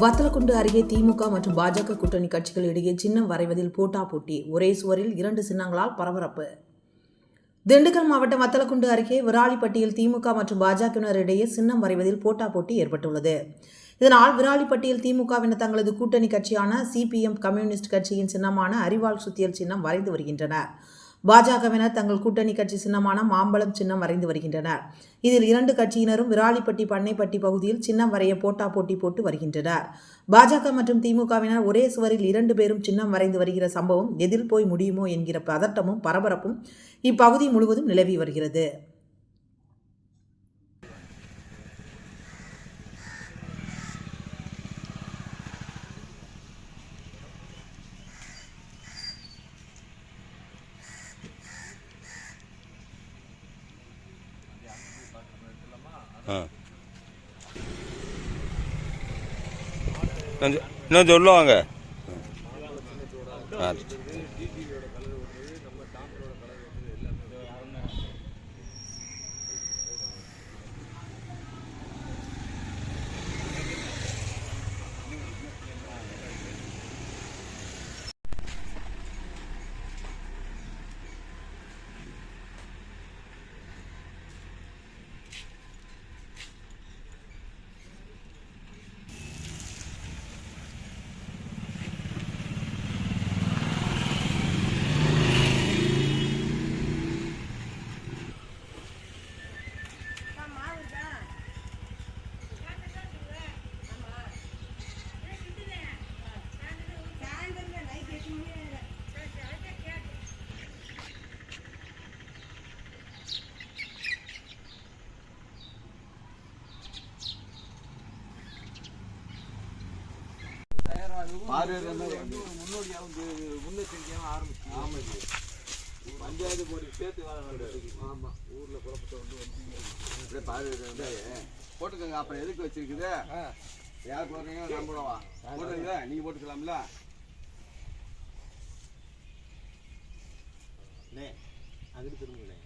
வத்தலக்குண்டு அருகே திமுக மற்றும் பாஜக கூட்டணி கட்சிகள் இடையே சின்னம் வரைவதில் போட்டா போட்டி. ஒரே சுவரில் இரண்டு சின்னங்களால் பரபரப்பு. திண்டுக்கல் மாவட்டம் வத்தலக்குண்டு அருகே விராலிப்பட்டியில் திமுக மற்றும் பாஜகவினர் இடையே சின்னம் வரைவதில் போட்டா போட்டி ஏற்பட்டுள்ளது. இதனால் விராலிப்பட்டியில் திமுகவினர் தங்களது கூட்டணி கட்சியான சிபிஎம் கம்யூனிஸ்ட் கட்சியின் சின்னமான அரிவாள் சுத்தியல் சின்னம் வரைந்து வருகின்றனர். பாஜகவினர் தங்கள் கூட்டணி கட்சி சின்னமான மாம்பழம் சின்னம் வரைந்து வருகின்றனர். இதில் இரண்டு கட்சியினரும் விராலிப்பட்டி பண்ணைப்பட்டி பகுதியில் சின்னம் வரைய போட்டா போட்டி போட்டு வருகின்றனர். பாஜக மற்றும் திமுகவினர் ஒரே சுவரில் இரண்டு பேரும் சின்னம் வரைந்து வருகிற சம்பவம் எதில் போய் முடியுமோ என்கிற பதட்டமும் பரபரப்பும் இப்பகுதி முழுவதும் நிலவி வருகிறது. ஆ. பார்வையாளர் முன்னோடியாகவும் முன்னெச்சரிக்கையாகவும் ஆரம்பிச்சு. ஆமாம் பஞ்சாயத்து போய் சேர்த்து ஆமாம் ஊரில் குழப்பத்தை வந்து அப்படியே பார்வையாளர் வந்து போட்டுக்கோங்க. அப்புறம் எதுக்கு வச்சிருக்குது? யார் போடுறீங்க? நம்பளவா போடுறீங்களா? நீங்கள் போட்டுக்கலாம்ல? அது திரும்புங்களேன்